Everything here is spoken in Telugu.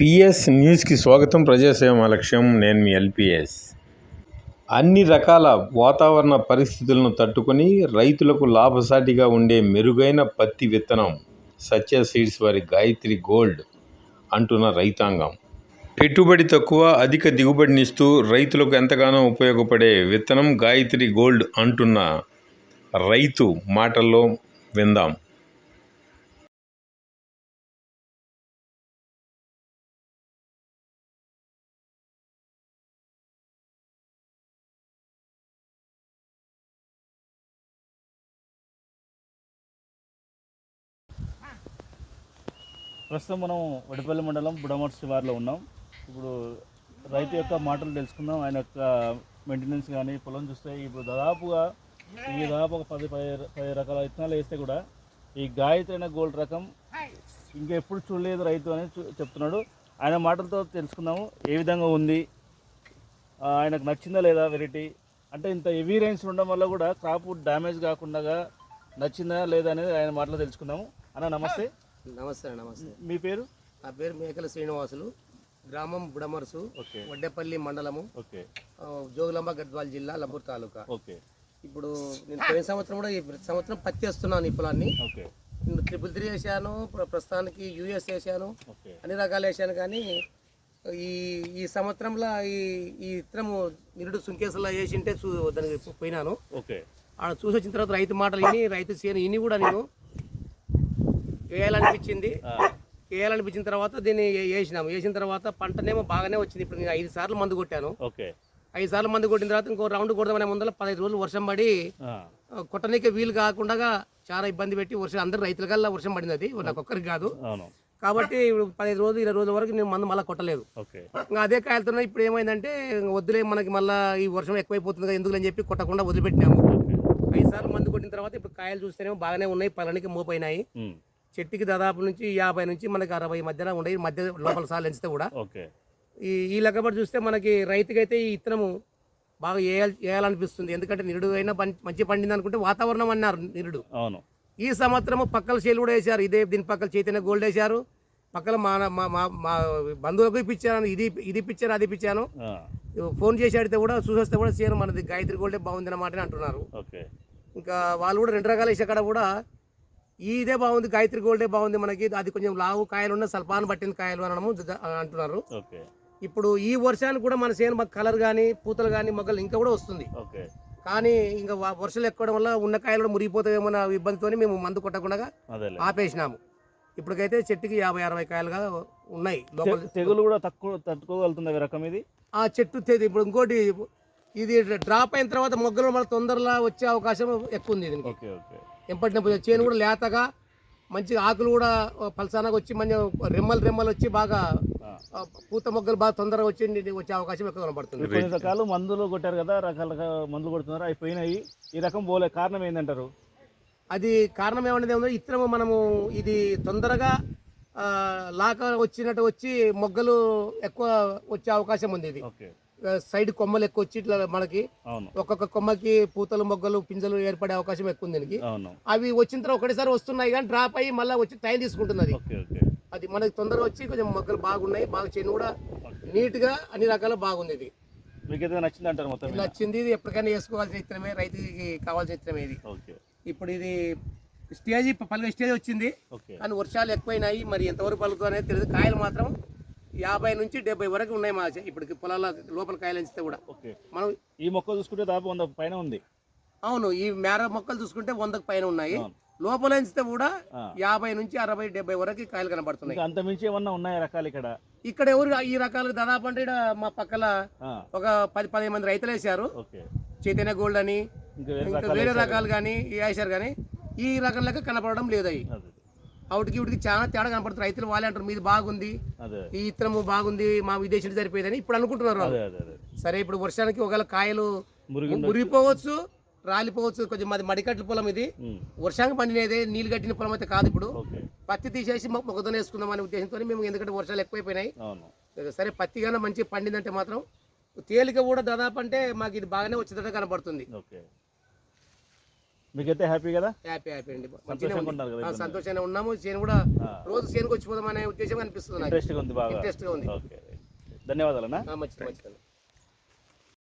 పిఎస్ న్యూస్కి స్వాగతం ప్రజాసేవ లక్ష్యం నేను మీ ఎల్పిఎస్. అన్ని రకాల వాతావరణ పరిస్థితులను తట్టుకొని రైతులకు లాభసాటిగా ఉండే మెరుగైన పత్తి విత్తనం సత్య సీడ్స్ వారి గాయత్రి గోల్డ్ అంటున్న రైతాంగం. పెట్టుబడి తక్కువ అధిక దిగుబడినిస్తూ రైతులకు ఎంతగానో ఉపయోగపడే విత్తనం గాయత్రి గోల్డ్ అంటున్న రైతు మాటల్లో విందాం. ప్రస్తుతం మనం వడిపల్లి మండలం బుడమర్ శివార్లో ఉన్నాం. ఇప్పుడు రైతు యొక్క మాటలు తెలుసుకుందాం. ఆయన యొక్క మెయింటెనెన్స్ కానీ పొలం చూస్తే ఇప్పుడు దాదాపుగా ఈ దాదాపు ఒక పది పది పది రకాల విత్తనాలు వేస్తే కూడా ఈ గాయత్రి అయిన గోల్డ్ రకం ఇంకెప్పుడు చూడలేదు రైతు అని చూ- చెప్తున్నాడు. ఆయన మాటలతో తెలుసుకుందాము. ఏ విధంగా ఉంది? ఆయనకు నచ్చిందా లేదా వెరైటీ? అంటే ఇంత హెవీ రైన్స్ ఉండడం వల్ల కూడా క్రాప్ డ్యామేజ్ కాకుండా నచ్చిందా లేదా అనేది ఆయన మాటలు తెలుసుకుందాము. అన్న నమస్తే. నమస్తే నమస్తే. మీ పేరు? నా పేరు మేకల శ్రీనివాసులు. గ్రామం బుడమరుసు ఓకే. వడ్డేపల్లి మండలము. జోగులాంబ గద్వాల్ జిల్లా లబ్బూర్ తాలూకా. ఓకే. ఇప్పుడు నేను పోయిన సంవత్సరం కూడా ఈ ప్రతి సంవత్సరం పత్తి వేస్తున్నాను ఈ పొలాన్ని. ఓకే. నేను ట్రిపుల్ త్రీ వేసాను ప్ర- ప్రస్తుతానికి యూఎస్ వేసాను అన్ని రకాలు వేసాను కానీ ఈ ఈ సంవత్సరంలో ఈ ఈ ఇత్తనము నిరుడు సుంకేసులో వేసింటే చూ దానికి పోయినాను. ఓకే. ఆడ చూసి వచ్చిన తర్వాత రైతు మాటలు విని రైతు చేను ఇని కూడా నేను వేయాలనిపించింది. వేయాలనిపించిన తర్వాత దీన్ని వేసినాము. వేసిన తర్వాత పంటనేమో బాగానే వచ్చింది. ఇప్పుడు నేను ఐదు సార్లు మందు కొట్టాను. ఐదు సార్లు మందు కొట్టిన తర్వాత ఇంకో రౌండ్ కొడదామనే ముందర పదహైదు రోజులు వర్షం పడి కొట్టనీకే వీలు కాకుండా చాలా ఇబ్బంది పెట్టి వర్షం అందరు రైతులకల్లా వర్షం పడింది అది. నాకు ఒక్కరికి కాదు. కాబట్టి ఇప్పుడు పదహైదు రోజులు ఇరవై రోజుల వరకు నేను మందు మళ్ళీ కొట్టలేదు. ఇంకా అదే కాయలతో ఇప్పుడు ఏమైందంటే వద్దులే మనకి మళ్ళీ ఈ వర్షం ఎక్కువైపోతుంది కదా ఎందుకు అని చెప్పి కొట్టకుండా వదిలిపెట్టినాము. ఐదు సార్లు మందు కొట్టిన తర్వాత ఇప్పుడు కాయలు చూస్తేనేమో బాగానే ఉన్నాయి. పలానికి మోపైనాయి. ఉమ్, చెట్టుకి దాదాపు నుంచి యాభై నుంచి మనకి అరవై మధ్యన ఉన్నాయి మధ్య లోపల సార్లు ఎంచితే కూడా. ఓకే. ఈ ఈ లెక్కబడి చూస్తే మనకి రైతుకైతే ఈ ఇత్తనము బాగా వేయాలి వేయాలనిపిస్తుంది ఎందుకంటే నిరుడు అయినా మంచి పండింది అనుకుంటే వాతావరణం అన్నారు నిరుడు. అవును. ఈ సంవత్సరము పక్కల చేలు కూడా వేశారు. ఇదే దీని పక్కల చైతన్య గోల్డ్ వేశారు. పక్కన మా మా మా బంధువులకు ఇప్పించాను. ఇది ఇది ఇప్పించాను అది ఇప్పించాను. ఫోన్ చేసి అడిగితే కూడా చూసొస్తే కూడా సేమ్ మనది గాయత్రి గోల్డే బాగుంది అన్నమాట అంటున్నారు. ఓకే. ఇంకా వాళ్ళు కూడా రెండు రకాల వేసే కూడా ఇదే బాగుంది గాయత్రి గోల్డే బాగుంది మనకి. అది కొంచెం లావు కాయలు ఉన్న సల్పాన్ పట్టిన కాయలు అనడము జ- అంటున్నారు. ఇప్పుడు ఈ వర్షానికి కూడా మన చేను మాకు కలర్ కానీ పూతలు కానీ మొగ్గలు ఇంకా కూడా వస్తుంది. ఓకే. కానీ ఇంకా వర్షాలు ఎక్కువడం వల్ల ఉన్న కాయలు కూడా మురిగిపోతాయేమో అన్న ఇబ్బందితో మేము మందు కొట్టకుండా ఆపేసినాము. ఇప్పటికైతే చెట్టుకి యాభై అరవై కాయలుగా ఉన్నాయి. తెగులు కూడా తక్కువ తట్టుకోగలుగుతుంది రకం ఇది? ఆ చెట్టు తె- ఇప్పుడు ఇంకోటి ఇది డ్రాప్ అయిన తర్వాత మొగ్గలు మళ్ళీ తొందరగా వచ్చే అవకాశం ఎక్కువ ఉంది దీనికి. ఓకే ఎంపటిన చేను కూడా లేతగా మంచిగా ఆకులు కూడా పలసానగా వచ్చి మంచి రెమ్మలు రెమ్మలు వచ్చి బాగా పూత మొగ్గలు బాగా తొందరగా వచ్చి వచ్చే అవకాశం ఎక్కువ కనబడుతుంది. కొన్ని రకాలు మందులు కొట్టారు కదా రకాల మందులు కొడుతున్నారు అవి పోయినాయి. ఈ రకం పోలే కారణం ఏంటంటారు అది కారణం ఏమన్నది ఏమో ఇత్తనము మనము ఇది తొందరగా ఆ, లాక వచ్చినట్టు వచ్చి మొగ్గలు ఎక్కువ వచ్చే అవకాశం ఉంది ఇది. సైడ్ కొమ్మలు ఎక్కువ వచ్చి ఇట్లా మనకి ఒక్కొక్క కొమ్మకి పూతలు మొగ్గలు పింజలు ఏర్పడే అవకాశం ఎక్కువ ఉంది దీనికి. అవి వచ్చిన తర్వాత ఒకటేసారి వస్తున్నాయి కానీ డ్రాప్ అయ్యి మళ్ళీ వచ్చి టైం తీసుకుంటుంది అది. మనకి తొందరగా వచ్చి కొంచెం మొగ్గలు బాగున్నాయి బాగా చేను కూడా నీట్గా అన్ని రకాల బాగుంది ఇది. మీకు నచ్చింది అంటారు మొత్తం? నచ్చింది ఇది ఎప్పటికైనా వేసుకోవాల్సిన ఇత్తనమే రైతుకి కావాల్సిన ఇత్తనమే ఇది. ఇప్పుడు ఇది స్టేజ్ పలుగా స్టేజ్ వచ్చింది. కానీ వర్షాలు ఎక్కువైనాయి మరి ఎంతవరకు పలుకు అనేది తెలియదు. కాయలు మాత్రం యాభై నుంచి డెబ్బై వరకు ఉన్నాయి మా ఇప్పటికి పొలాల లోపల కాయలు ఎంచితే కూడా. మనం ఈ మొక్క చూసుకుంటే దాదాపు వంద పైన ఉంది. అవును ఈ మేర మొక్కలు చూసుకుంటే వందకు పైన ఉన్నాయి. లోపల ఎంచితే కూడా. యాభై నుంచి అరవై డెబ్బై వరకు కాయలు కనబడుతున్నాయి. అంత మించి ఏమన్నా ఉన్నాయా రకాలు ఇక్కడ? ఇక్కడ ఎవరు ఈ రకాలు దాదాపు అంటే మా పక్కల ఒక పది పదిహేను మంది రైతులు వేసారు చైతన్య గోల్డ్ అని ఇంకా వేరే రకాలు కానీ వేసారు కానీ ఈ రకం లెక్క కనపడడం లేదు అవి. అవుటికి ఇవిటికి చాలా తేడా కనపడుతుంది. రైతులు వాళ్ళే అంటారు మీది బాగుంది ఈ ఇత్తనము బాగుంది మా విదేశీ సరిపోయేదని ఇప్పుడు అనుకుంటున్నారు సరే ఇప్పుడు వర్షానికి ఒకవేళ కాయలు మురిగి మురిగిపోవచ్చు రాలిపోవచ్చు కొంచెం మాది మడికట్ల పొలం ఇది. వర్షానికి పండినదే నీళ్ళు కట్టిన పొలం అయితే కాదు ఇప్పుడు. పత్తి తీసేసి మొ- మొక్కజొన్న వేసుకుందాం అనే ఉద్దేశంతో మేము ఎందుకంటే వర్షాలు ఎక్కువైపోయినాయి. సరే పత్తి కానీ మంచి పండిందంటే మాత్రం తేలిక కూడా దాదాపు అంటే మాకు ఇది బాగానే వచ్చేటట్టు కనబడుతుంది మీకైతే హ్యాపీ కదా? హ్యాపీ హ్యాపీ అండి. మంచిగానే సంతోషంగా ఉన్నాము. చేను కూడా. రోజు చేనుకు వచ్చిపోదాం అనే ఉద్దేశం అనిపిస్తుంది నాకు. ఇంట్రెస్ట్గా ఉంది బాగా. ఇంట్రెస్ట్గా ఉంది. ఆ, మంచిది మంచిది.